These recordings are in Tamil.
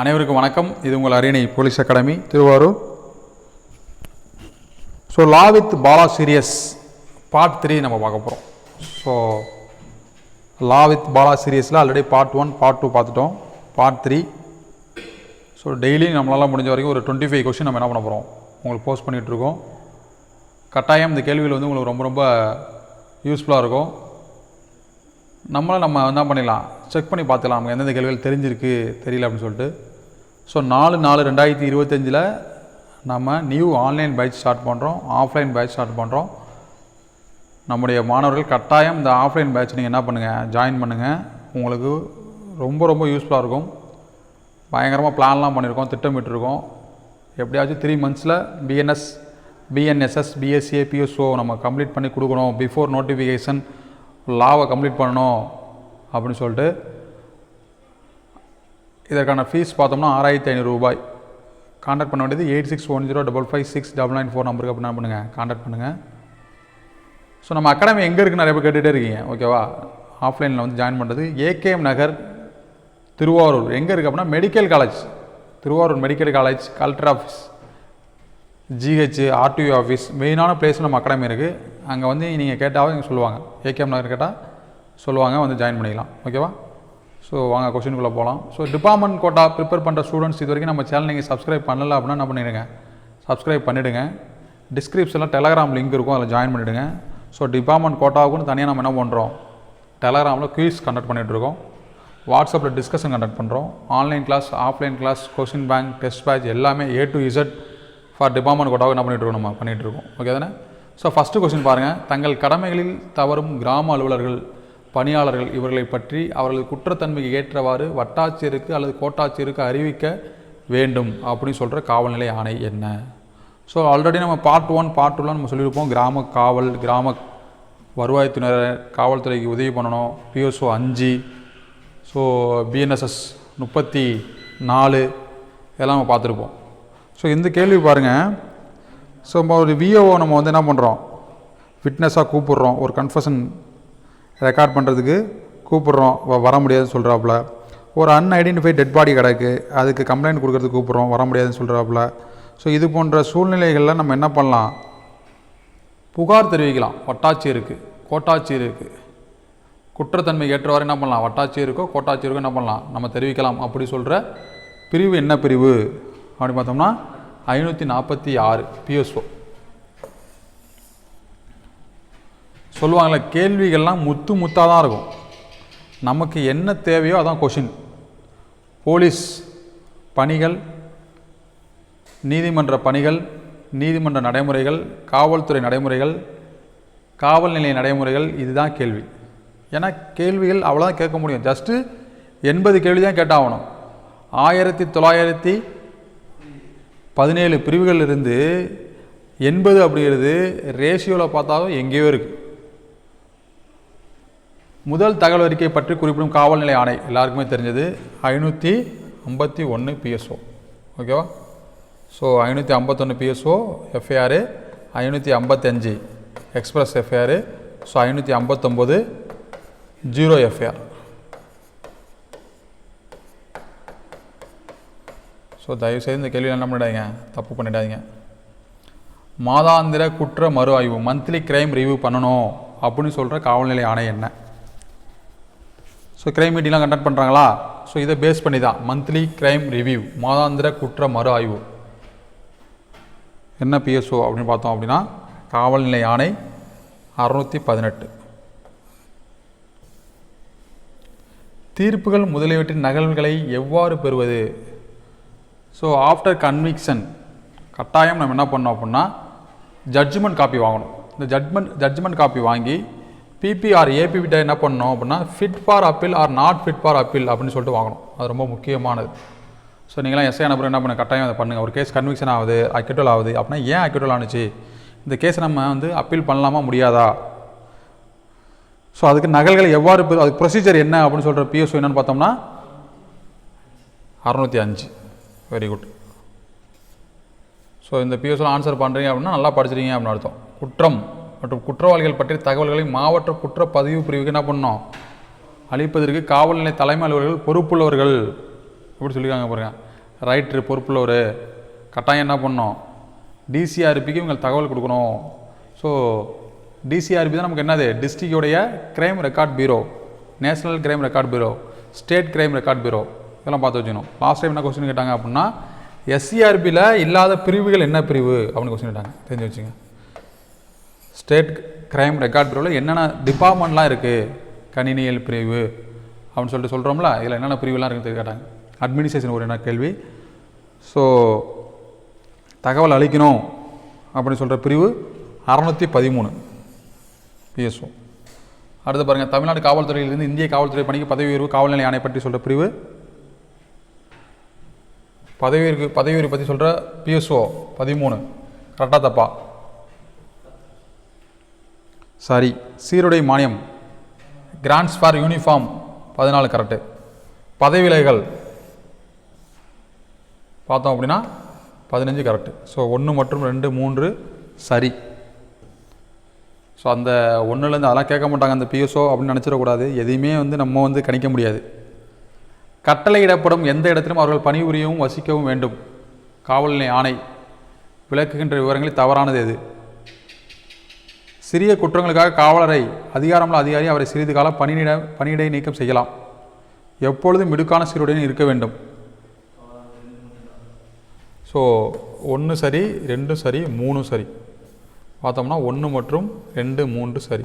அனைவருக்கும் வணக்கம். இது உங்கள் Ariyanai police academy Thiruvarur. So law with Bala series part three நம்ம பார்க்க போகிறோம் so law with Bala சீரியஸில் already part one part two பார்த்துட்டோம். பார்ட் த்ரீ ஸோ டெய்லி நம்மளால் முடிஞ்ச வரைக்கும் ஒரு டுவெண்ட்டி ஃபைவ் கொஸ்டின் நம்ம என்ன பண்ண போகிறோம் உங்களுக்கு போஸ்ட் பண்ணிகிட்ருக்கோம் கட்டாயம் இந்த கேள்வியில் வந்து உங்களுக்கு ரொம்ப ரொம்ப யூஸ்ஃபுல்லாக இருக்கும். நம்மளை நம்ம என்ன பண்ணிடலாம்? செக் பண்ணி பார்த்துக்கலாம் நமக்கு எந்தெந்த கேள்விகள் தெரிஞ்சிருக்கு தெரியல அப்படின்னு சொல்லிட்டு. ஸோ நாலு நாலு ரெண்டாயிரத்தி இருபத்தஞ்சில் நம்ம நியூ ஆன்லைன் பேட்ச் ஸ்டார்ட் பண்ணுறோம் ஆஃப்லைன் பேட்ச் ஸ்டார்ட் பண்ணுறோம் நம்முடைய மாணவர்கள் கட்டாயம் இந்த ஆஃப்லைன் பேட்ச் நீங்கள் என்ன பண்ணுங்கள் ஜாயின் பண்ணுங்கள் உங்களுக்கு ரொம்ப ரொம்ப யூஸ்ஃபுல்லாக இருக்கும். பயங்கரமாக பிளான்லாம் பண்ணியிருக்கோம் திட்டமிட்டிருக்கோம். எப்படியாச்சும் த்ரீ மந்த்ஸில் பிஎன்எஸ் பிஎன்எஸ்எஸ் பிஎஸ்சிஏ பிஎஸ்ஓ நம்ம கம்ப்ளீட் பண்ணி கொடுக்கணும். பிஃபோர் நோட்டிஃபிகேஷன் லாவை கம்ப்ளீட் பண்ணணும் அப்படின்னு சொல்லிட்டு இதற்கான ஃபீஸ் பார்த்தோம்னா ஆறாயிரத்தி ஐநூறு ரூபாய். காண்டாக்ட் பண்ண வேண்டியது eight six one zero double five six double nine four நம்பருக்கு அப்படி என்ன பண்ணுங்கள் காண்டாக்ட் பண்ணுங்கள் ஸோ நம்ம அகாடமி எங்கே இருக்குன்னு நிறைய பேர் கேட்டுகிட்டே இருக்கீங்க. ஓகேவா ஆஃப்லைனில் வந்து ஜாயின் பண்ணுறது ஏகேஎம் நகர் திருவாரூர். எங்கே இருக்குது அப்படின்னா medical college Thiruvarur medical college collector office GH RTO office மெயினான பிளேஸ் நம்ம அகாடமி இருக்குது அங்கே வந்து நீங்கள் கேட்டாவே இங்கே சொல்லுவாங்க. ஏகேஎம் நகர் கேட்டால் சொல்லுவாங்க வந்து ஜாயின் பண்ணிக்கலாம். ஓகேவா ஸோ வாங்க கொஷினுக்குள்ளே போகலாம் ஸோ டிபார்ட்மெண்ட் கோட்டா ப்ரிப்பேர் பண்ணுற ஸ்டூடெண்ட்ஸ் இது வரைக்கும் நம்ம சேனல் நீங்கள் சப்ஸ்கிரைப் பண்ணலை அப்படின்னா என்ன பண்ணிடுங்க? சப்ஸ்கிரைப் பண்ணிவிடுங்க டிஸ்கிரிப்ஷனில் டெலகிராம் லிங்க் இருக்கும் அதில் ஜாயின் பண்ணிவிடுங்க ஸோ டிபார்ட்மெண்ட் கோட்டாவுக்குன்னு தனியாக நம்ம என்ன பண்ணுறோம் டெலகிராமில் குயிஸ் கண்டக்ட் பண்ணிகிட்டு இருக்கோம். வாட்ஸ்அப்பில் டிஸ்கஷன் கண்டக்ட் பண்ணுறோம் online class offline class question bank test batch எல்லாமே A to Z for department கோட்டாவும் என்ன பண்ணிகிட்டு இருக்கோம் நம்ம? பண்ணிகிட்டு இருக்கோம் ஓகே தானே? ஸோ ஃபஸ்ட்டு கொஸ்டின் பாருங்கள் தங்கள் கடமைகளில் தவறும் கிராம அலுவலர்கள் பணியாளர்கள் இவர்களை பற்றி அவர்களது குற்றத்தன்மைக்கு ஏற்றவாறு வட்டாட்சியருக்கு அல்லது கோட்டாட்சியருக்கு அறிவிக்க வேண்டும் அப்படின்னு சொல்கிற காவல்நிலை ஆணை என்ன? ஸோ ஆல்ரெடி நம்ம பார்ட் ஒன் பார்ட் டூலாம் நம்ம சொல்லியிருப்போம். கிராம காவல் கிராம வருவாய்த்துறை காவல்துறைக்கு உதவி பண்ணணும். பிஎஸ்ஓ அஞ்சு. ஸோ பிஎன்எஸ்எஸ் முப்பத்தி நாலு. இதெல்லாம் நம்ம பார்த்துருப்போம். ஸோ இந்த கேள்வி பாருங்கள் ஸோ நம்ம ஒரு விஓஓ நம்ம வந்து என்ன பண்ணுறோம் விட்னஸாக கூப்பிட்றோம். ஒரு கன்ஃபஷன் ரெக்கார்ட் பண்ணுறதுக்கு கூப்பிட்றோம். வ- வர முடியாதுன்னு சொல்கிறாப்புல ஒரு அன்ஐடென்டிஃபைட் டெட் பாடி கிடக்கு. அதுக்கு கம்ப்ளைண்ட் கொடுக்கறதுக்கு கூப்பிட்றோம். வர முடியாதுன்னு சொல்கிறாப்புல ஸோ இது போன்ற சூழ்நிலைகளில் நம்ம என்ன பண்ணலாம்? புகார் தெரிவிக்கலாம். வட்டாட்சியருக்கு கோட்டாட்சியருக்கு குற்றத்தன்மை ஏற்றவாறு என்ன பண்ணலாம்? வட்டாட்சியருக்கோ கோட்டாட்சியருக்கோ என்ன பண்ணலாம்? நம்ம தெரிவிக்கலாம். அப்படி சொல்கிற பிரிவு என்ன பிரிவு? அப்படி பார்த்தோம்னா ஐநூற்றி நாற்பத்தி ஆறு பிஎஸ்ஓ. சொல்லுவாங்களே கேள்விகள்லாம் முத்து முத்தாக தான் இருக்கும். நமக்கு என்ன தேவையோ அதான் கொஷின் போலீஸ் பணிகள் நீதிமன்ற பணிகள் நீதிமன்ற நடைமுறைகள் காவல்துறை நடைமுறைகள் காவல் நிலைய நடைமுறைகள் இதுதான் கேள்வி. ஏன்னா கேள்விகள் அவ்வளோதான் கேட்க முடியும். ஜஸ்ட்டு எண்பது கேள்வி தான் கேட்டாகணும். ஆயிரத்தி தொள்ளாயிரத்தி பதினேழு பிரிவுகள் இருந்து எண்பது அப்படிங்கிறது ரேஷியோவில் பார்த்தாலும் எங்கேயோ இருக்குது முதல் தகவல் அறிக்கை பற்றி குறிப்பிடும் காவல்நிலை ஆணை எல்லாருக்குமே தெரிஞ்சது. ஐநூற்றி ஐம்பத்தி ஒன்று பிஎஸ்ஓ ஓகேவா ஸோ ஐநூற்றி ஐம்பத்தொன்று பிஎஸ்ஓ எஃப்ஐஆர் ஐநூற்றி ஐம்பத்தஞ்சு எக்ஸ்பிரஸ் எஃப்ஐஆர் ஸோ ஐநூற்றி ஐம்பத்தொம்போது ஜீரோ எஃப்ஐஆர் ஸோ தயவுசெய்து இந்த கேள்வியில் என்ன பண்ணிடாதீங்க. தப்பு பண்ணிடாதீங்க. மாதாந்திர குற்ற மறு ஆய்வு மந்த்லி கிரைம் ரிவ்யூ பண்ணணும் அப்படின்னு சொல்கிற காவல்நிலை ஆணை என்ன? ஸோ கிரைம் மீட்டிங்லாம் கண்டக்ட் பண்ணுறாங்களா ஸோ இதை பேஸ் பண்ணி தான். மந்த்லி கிரைம் ரிவ்யூ மாதாந்திர குற்ற மறு ஆய்வு. என்ன பிஎஸ்ஓ அப்படின்னு பார்த்தோம் அப்படின்னா காவல்நிலை ஆணை அறுநூற்றி பதினெட்டு. தீர்ப்புகள் முதலியவற்றின் நகல்களை எவ்வாறு பெறுவது? ஸோ ஆஃப்டர் கன்விக்ஷன் கட்டாயம் நம்ம என்ன பண்ணோம் அப்படின்னா ஜட்ஜ்மெண்ட் காப்பி வாங்கணும். இந்த ஜட்மெண்ட் ஜட்ஜ்மெண்ட் காப்பி வாங்கி பிபிஆர் ஏபிபிட்ட என்ன பண்ணணும் அப்படின்னா fit for appeal or not fit for appeal அப்படின்னு சொல்லிட்டு வாங்கணும். அது ரொம்ப முக்கியமானது. ஸோ நீங்களாம் எஸ்ஐ நபர் என்ன பண்ண கட்டாயம் அதை பண்ணுங்கள் ஒரு கேஸ் கன்விக்ஷன் ஆகுது அக்யூட்டல் ஆகுது அப்படின்னா ஏன் அக்யூட்டல் ஆனுச்சு? இந்த கேஸை நம்ம வந்து அப்பீல் பண்ணலாமா முடியாதா? ஸோ அதுக்கு நகல்கள் எவ்வாறு அதுக்கு ப்ரொசீஜர் என்ன அப்படின்னு சொல்கிற பிஎஸ்ஓ என்னென்னு பார்த்தோம்னா அறநூற்றி அஞ்சு. வெரி குட் ஸோ இந்த பிஎஸ்எல் ஆன்சர் பண்ணுறீங்க அப்படின்னா நல்லா படிச்சிருக்கீங்க அப்படின்னு அர்த்தம். குற்றம் மற்றும் குற்றவாளிகள் பற்றிய தகவல்களை மாவட்ட குற்றப்பதிவு பிரிவுக்கு என்ன பண்ணோம் அளிப்பதற்கு காவல் நிலைய தலைமை அலுவலர்கள் பொறுப்புள்ளவர்கள். எப்படி சொல்லியிருக்காங்க பாருங்கள் ரைட்ரு பொறுப்புள்ளவர். கட்டாயம் என்ன பண்ணோம் டிசிஆர்பிக்கு இவங்க தகவல் கொடுக்கணும். ஸோ டிசிஆர்பி தான் நமக்கு என்னது? டிஸ்ட்ரிக்டோடைய crime record bureau national crime record bureau state crime record bureau இதெல்லாம் பார்த்து வச்சுக்கணும். லாஸ்ட் டைம் என்ன கொஸ்டின் கேட்டாங்க அப்படின்னா எஸ்சிஆர்பியில் இல்லாத பிரிவுகள் என்ன பிரிவு? அப்படின்னு கொஸ்டின் கேட்டாங்க. தெரிஞ்சு வச்சுங்க. ஸ்டேட் கிரைம் ரெக்கார்ட் பிரிவில் என்னென்ன டிபார்ட்மெண்ட்லாம் இருக்குது கணினியல் பிரிவு அப்படின்னு சொல்லிட்டு சொல்கிறோம்ல இதில் என்னென்ன பிரிவுலாம் இருக்குன்னு கேட்டாங்க. அட்மினிஸ்ட்ரேஷன் ஒரு என்ன கேள்வி? ஸோ தகவல் அளிக்கணும் அப்படின்னு சொல்கிற பிரிவு அறநூற்றி பதிமூணு. பிஎஸ்ஓ அடுத்து பாருங்கள் தமிழ்நாடு காவல்துறையிலிருந்து இந்திய காவல்துறை பணிக்கு பதவி உயர்வு காவல்நிலை ஆணை பற்றி சொல்கிற பிரிவு பதவி உயர்வு பதவி உயர்வு பற்றி சொல்கிற பிஎஸ்ஓ பதிமூணு. கரெக்டாக தப்பா? சரி சீருடை மானியம். கிராண்ட்ஸ் ஃபார் யூனிஃபார்ம் பதினாலு கரெக்டு பதவி விலைகள் பார்த்தோம் அப்படின்னா பதினஞ்சு கரெக்டு ஸோ ஒன்று மற்றும் ரெண்டு மூன்று சரி. ஸோ அந்த ஒன்றுலேருந்து அதெல்லாம் கேட்க மாட்டாங்க அந்த பிஎஸ்ஓ அப்படின்னு நினச்சிடக்கூடாது. எதையுமே வந்து நம்ம வந்து கணிக்க முடியாது. கட்டளையிடப்படும் எந்த இடத்திலும் அவர்கள் பணிபுரியவும் வசிக்கவும் வேண்டும். காவல் நிலைய ஆணை விளக்குகின்ற விவரங்களில் தவறானது எது? சிறிய குற்றங்களுக்காக காவலரை அதிகாரமுள்ள அதிகாரி அவரை சிறிது காலம் பணியிட பணியிடை நீக்கம் செய்யலாம். எப்பொழுதும் மிடுக்கான சீருடன் இருக்க வேண்டும். ஸோ ஒன்று சரி ரெண்டும் சரி மூணும் சரி. பார்த்தோம்னா ஒன்று மற்றும் ரெண்டு மூன்று சரி.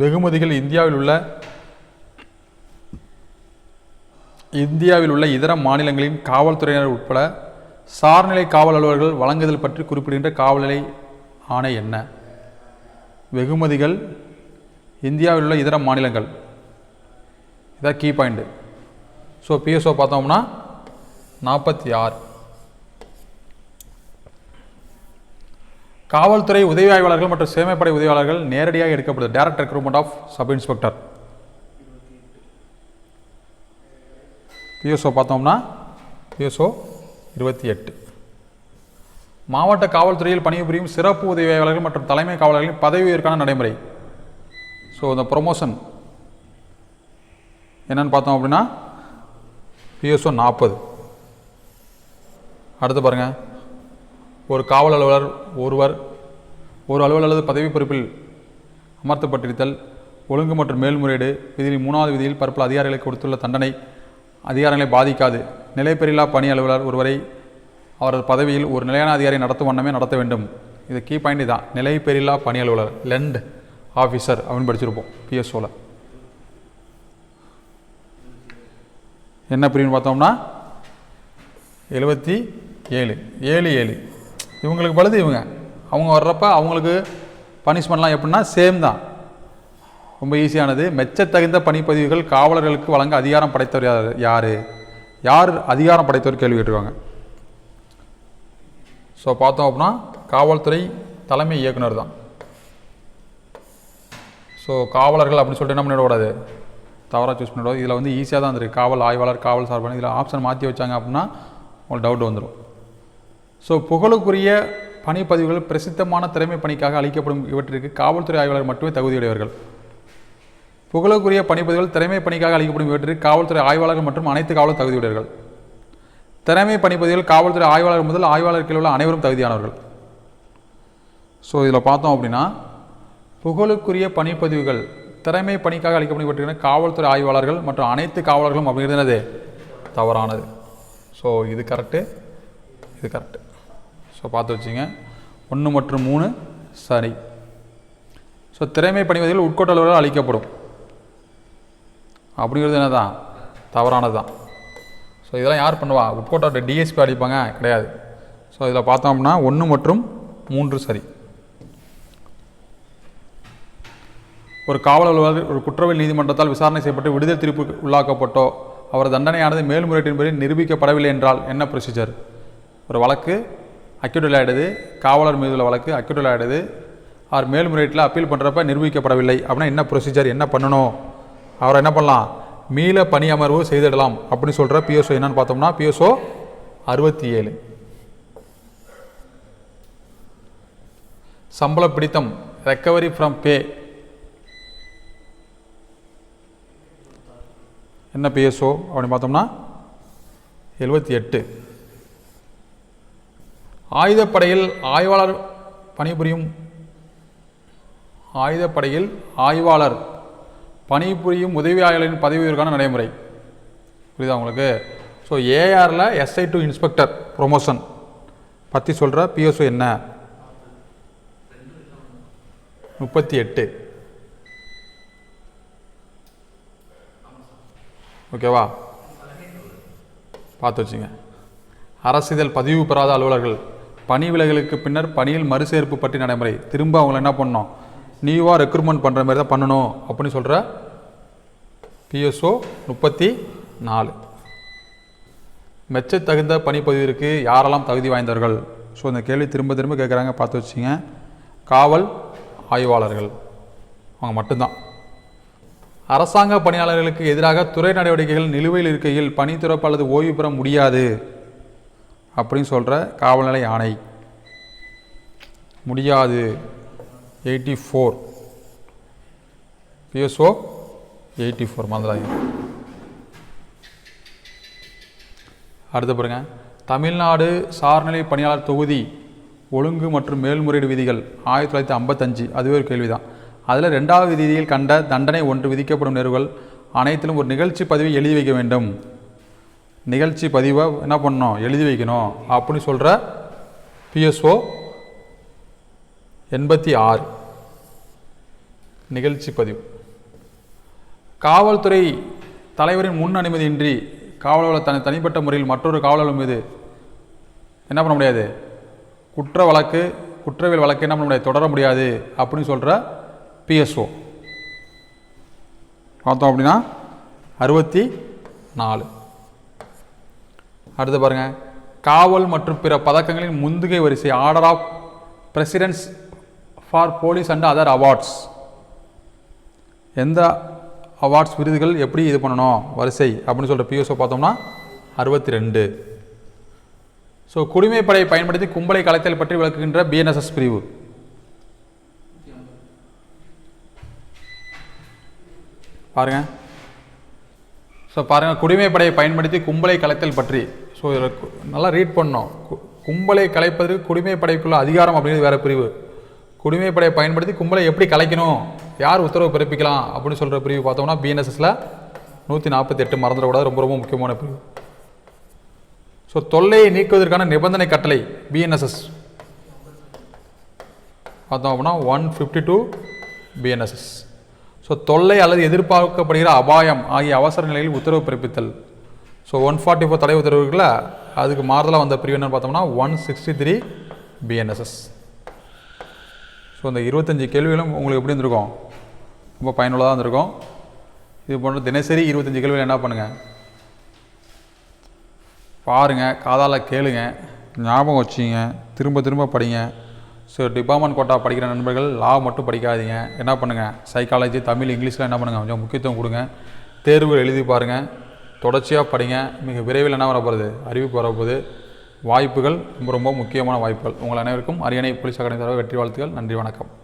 வெகுமதிகள் இந்தியாவில் உள்ள இந்தியாவில் உள்ள இதர மாநிலங்களின் காவல்துறையினர் உட்பட சார்நிலை காவல் அலுவலர்கள் வழங்குதல் பற்றி குறிப்பிடுகின்ற காவல்நிலை ஆணை என்ன? வெகுமதிகள் இந்தியாவில் உள்ள இதர மாநிலங்கள். இதான் கீ பாயிண்ட்டு ஸோ பிஎஸ்ஓ பார்த்தோம்னா நாற்பத்தி ஆறு. காவல்துறை உதவி ஆய்வாளர்கள் மற்றும் சேமைப்படை உதவியாளர்கள் நேரடியாக எடுக்கப்படுது. Direct recruitment of sub inspector PSO பார்த்தோம்னா பிஎஸ்ஓ இருபத்தி எட்டு. மாவட்ட காவல்துறையில் பணிபுரியும் சிறப்பு உதவியாளர்கள் மற்றும் தலைமை காவலர்களின் பதவி உயர்வுக்கான நடைமுறை. ஸோ இந்த ப்ரொமோஷன் என்னென்னு பார்த்தோம் அப்படின்னா பிஎஸ்ஓ நாற்பது. அடுத்து பாருங்கள் ஒரு காவல் அலுவலர் ஒருவர் ஒரு அலுவலர் அல்லது பதவி பொறுப்பில் அமர்த்தப்பட்டிருத்தல் ஒழுங்கு மற்றும் மேல்முறையீடு விதியில் மூணாவது விதியில் பரப்பில் அதிகாரிகளுக்கு கொடுத்துள்ள தண்டனை அதிகாரங்களை பாதிக்காது. நிலைப்பெறில்லா பணி அலுவலர் ஒருவரை அவரது பதவியில் ஒரு நிலையான அதிகாரி நடத்தும் வண்ணமே நடத்த வேண்டும். இது கீ பாயிண்ட் தான். நிலைப்பெறில்லா பணி அலுவலர் லெண்ட் ஆஃபீஸர் அப்படின்னு படிச்சிருப்போம். பிஎஸ்ஓவில் என்ன பிரிவுன்னு பார்த்தோம்னா எழுபத்தி ஏழு. ஏழு ஏழு. இவங்களுக்கு பழுது இவங்க. அவங்க வர்றப்ப அவங்களுக்கு பனிஷ்மெண்ட்லாம் எப்படின்னா சேம் தான். ரொம்ப ஈஸியானது மெச்சத்தகுந்த பணிப்பதிவுகள் காவலர்களுக்கு வழங்க அதிகாரம் படைத்தவர் யார்? யார்? யார் அதிகாரம் படைத்தவர் கேள்வி கேட்டுருவாங்க ஸோ பார்த்தோம் அப்படின்னா காவல்துறை தலைமை இயக்குனர் தான். ஸோ காவலர்கள் அப்படின்னு சொல்லிட்டு என்ன பண்ணிடக்கூடாது? தவறாக சூஸ் பண்ணிவிடுவோம் இதில் வந்து ஈஸியாக தான் இருந்திருக்கு காவல் ஆய்வாளர் காவல் சார்பான இதில் ஆப்ஷன் மாற்றி வச்சாங்க அப்படின்னா உங்களுக்கு டவுட் வந்துடும் ஸோ புகழுக்குரிய பணிப்பதிவுகள் பிரசித்தமான திறமை பணிக்காக அளிக்கப்படும் இவற்றிற்கு காவல்துறை ஆய்வாளர் மட்டுமே தகுதியுடையவர்கள். புகழுக்குரிய பணிப்பதிவுகள் திறமை பணிக்காக அளிக்கப்படும் இவற்றிற்கு காவல்துறை ஆய்வாளர்கள் மற்றும் அனைத்து காவல் தகுதியுடையவர்கள் திறமை பணிப்பதிவுகள் காவல்துறை ஆய்வாளர் முதல் ஆய்வாளர் கீழ் உள்ள அனைவரும் தகுதியானவர்கள். ஸோ இதில் பார்த்தோம் அப்படின்னா புகழுக்குரிய பணிப்பதிவுகள் திறமை பணிக்காக அளிக்கப்படும் காவல்துறை ஆய்வாளர்கள் மற்றும் அனைத்து காவலர்களும் அப்படிங்கிறது என்னது? தவறானது. ஸோ இது கரெக்டு இது கரெக்டு ஸோ பார்த்து வச்சுங்க. ஒன்று மற்றும் மூணு சரி. ஸோ திறமை பணிவதில் உட்கோட்ட அளிக்கப்படும். அப்படிங்கிறது என்ன தான் தவறானது தான் ஸோ இதெல்லாம் யார் பண்ணுவா? உட்கோட்ட டிஎஸ்பி அடிப்பாங்க. கிடையாது. ஸோ இதில் பார்த்தோம் அப்படின்னா ஒன்று மற்றும் மூன்று சரி. ஒரு காவல் அலுவலர் ஒரு குற்றவியல் நீதிமன்றத்தால் விசாரணை செய்யப்பட்டு விடுதலை திருப்பு உள்ளாக்கப்பட்டோ அவர் தண்டனையானது மேல்முறையீட்டின்படி நிரூபிக்கப்படவில்லை என்றால் என்ன ப்ரொசீஜர் ஒரு வழக்கு அக்யூட்டல் ஆகிடுது காவலர் மீது உள்ள வழக்கு அக்யூட்டல் ஆகிடுது அவர் மேல்முறையீட்டில் அப்பீல் பண்ணுறப்ப நிரூபிக்கப்படவில்லை. அப்படின்னா என்ன ப்ரொசீஜர் என்ன பண்ணணும்? அவரை என்ன பண்ணலாம்? மீள பணி அமர்வு செய்திடலாம் அப்படின்னு சொல்கிற பிஎஸ்ஓ என்னன்னு பார்த்தோம்னா பிஎஸ்ஓ அறுபத்தி ஏழு சம்பள பிடித்தம் ரெக்கவரி ஃப்ரம் பே என்ன பிஎஸ்ஓ அப்படின்னு பார்த்தோம்னா எழுபத்தி எட்டு ஆயுதப்படையில் ஆய்வாளர் பணிபுரியும் ஆயுதப்படையில் ஆய்வாளர் பணிபுரியும் உதவியாளரின் பதவி உயர்வுக்கான நடைமுறை. புரியுதா உங்களுக்கு? ஸோ ஏஆரில் எஸ்ஐ டு இன்ஸ்பெக்டர் ப்ரொமோஷன் பற்றி சொல்கிற பிஎஸ்ஓ என்ன? முப்பத்தி எட்டு. ஓகேவா பார்த்து வச்சுங்க. அரசிதழ் பதிவு பெறாத அலுவலர்கள் பணி விலகலுக்கு பின்னர் பணியில் மறுசேர்ப்பு பற்றி நடைமுறை. திரும்ப அவங்கள என்ன பண்ணணும்? நியூவாக ரெக்ரூட்மெண்ட் பண்ணுற மாதிரி தான் பண்ணணும் அப்படின்னு சொல்கிற பிஎஸ்ஓ முப்பத்தி நாலு. மெச்ச தகுந்த பணிப்பதிவிற்கு யாரெல்லாம் தகுதி வாய்ந்தவர்கள்? ஸோ இந்த கேள்வி திரும்ப திரும்ப கேட்குறாங்க பார்த்து வச்சுங்க காவல் ஆய்வாளர்கள். அவங்க மட்டும்தான். அரசாங்க பணியாளர்களுக்கு எதிராக துறை நடவடிக்கைகள் நிலுவையில் இருக்கையில் பணி துறப்பு அல்லது ஓய்வு பெற முடியாது அப்படின்னு சொல்கிற காவல்நிலை ஆணை. முடியாது. Eighty four PSO eighty four மறந்துடாதீங்க. அடுத்து பாருங்க. தமிழ்நாடு சார்நிலை பணியாளர் தொகுதி ஒழுங்கு மற்றும் மேல்முறையீடு விதிகள் ஆயிரத்தி தொள்ளாயிரத்தி ஐம்பத்தஞ்சு அதுவே ஒரு கேள்விதான். அதில் ரெண்டாவது விதியில் கண்ட தண்டனை ஒன்று விதிக்கப்படும் நிறுவல் அனைத்திலும் ஒரு நிகழ்ச்சி பதிவை எழுதி வைக்க வேண்டும். நிகழ்ச்சி பதிவை என்ன பண்ணணும்? எழுதி வைக்கணும். அப்படின்னு சொல்கிற பிஎஸ்ஓ எண்பத்தி ஆறு. நிகழ்ச்சி பதிவு. காவல்துறை தலைவரின் முன் அனுமதியின்றி காவலர் தனி தனிப்பட்ட முறையில் மற்றொரு காவலர் மீது என்ன பண்ண முடியாது? குற்ற வழக்கு குற்றவியல் வழக்கு என்ன பண்ண முடியாது? தொடர முடியாது அப்படின்னு சொல்கிற பிஎஸ்ஓ பார்த்தோம் அப்படின்னா அறுபத்தி நாலு. அடுத்து பாருங்கள் காவல் மற்றும் பிற பதக்கங்களின் முந்துகை வரிசை order of presidents for police and other awards எந்த அவார்ட்ஸ் விருதுகள் எப்படி இது பண்ணணும்? வரிசை அப்படின்னு சொல்கிற பிஎஸ்ஓ பார்த்தோம்னா அறுபத்தி ரெண்டு ஸோ குடிமைப்படையை பயன்படுத்தி கும்பலை கலைத்தல் பற்றி விளக்குகின்ற பிஎன்எஸ்எஸ் பிரிவு. பாருங்க. ஸோ பாருங்கள் குடிமைப்படையை பயன்படுத்தி கும்பலை கலைத்தல் பற்றி. ஸோ இதில் நல்லா ரீட் பண்ணோம் கு- கும்பலை கலைப்பதற்கு குடிமைப்படைக்குள்ள அதிகாரம் அப்படிங்கிறது வேறு பிரிவு. குடிமைப்படையை பயன்படுத்தி கும்பலை எப்படி கலைக்கணும்? யார் உத்தரவு பிறப்பிக்கலாம்? அப்படின்னு சொல்கிற பிரிவு பார்த்தோம்னா பிஎன்எஸ்எஸில் நூற்றி நாற்பத்தி எட்டு மறந்துடக்கூடாது ரொம்ப ரொம்ப முக்கியமான பிரிவு. ஸோ தொல்லையை நீக்குவதற்கான நிபந்தனை கட்டளை பிஎன்எஸ்எஸ் பார்த்தோம் அப்படின்னா one fifty two BNSS so தொல்லை அல்லது எதிர்பார்க்கப்படுகிற அபாயம் ஆகிய அவசர நிலையில் உத்தரவு பிறப்பித்தல். ஸோ ஒன் ஃபார்ட்டி ஃபோர் தடை உத்தரவுகளில் அதுக்கு மாறுதலாக வந்த பிரிவு என்னன்னு பார்த்தோம்னா one sixty three BNSS so இந்த இருபத்தஞ்சி கேள்விகளும் உங்களுக்கு எப்படி இருந்திருக்கும்? ரொம்ப பயனுள்ளதாக இருந்திருக்கும். இது போன்ற தினசரி இருபத்தஞ்சி கேள்விகள் என்ன பண்ணுங்கள் பாருங்கள் காதால் கேளுங்க ஞாபகம் வச்சுங்க திரும்ப திரும்ப படிங்க. ஸோ டிபார்ட்மெண்ட் கோட்டா படிக்கிற நண்பர்கள் லா மட்டும் படிக்காதீங்க. என்ன பண்ணுங்கள் சைக்காலஜி தமிழ் இங்கிலீஷில் என்ன பண்ணுங்கள் கொஞ்சம் முக்கியத்துவம் கொடுங்க. தேர்வு எழுதி பாருங்கள் தொடர்ச்சியாக படிங்க. மிக விரைவில் என்ன வரப்போகுது? அறிவிப்பு வரப்போகுது. வாய்ப்புகள் ரொம்ப ரொம்ப முக்கியமான வாய்ப்புகள். உங்கள் அனைவருக்கும் அரியணை போலீஸ் அகாடமி தரவு வெற்றி வாழ்த்துக்கள். நன்றி வணக்கம்.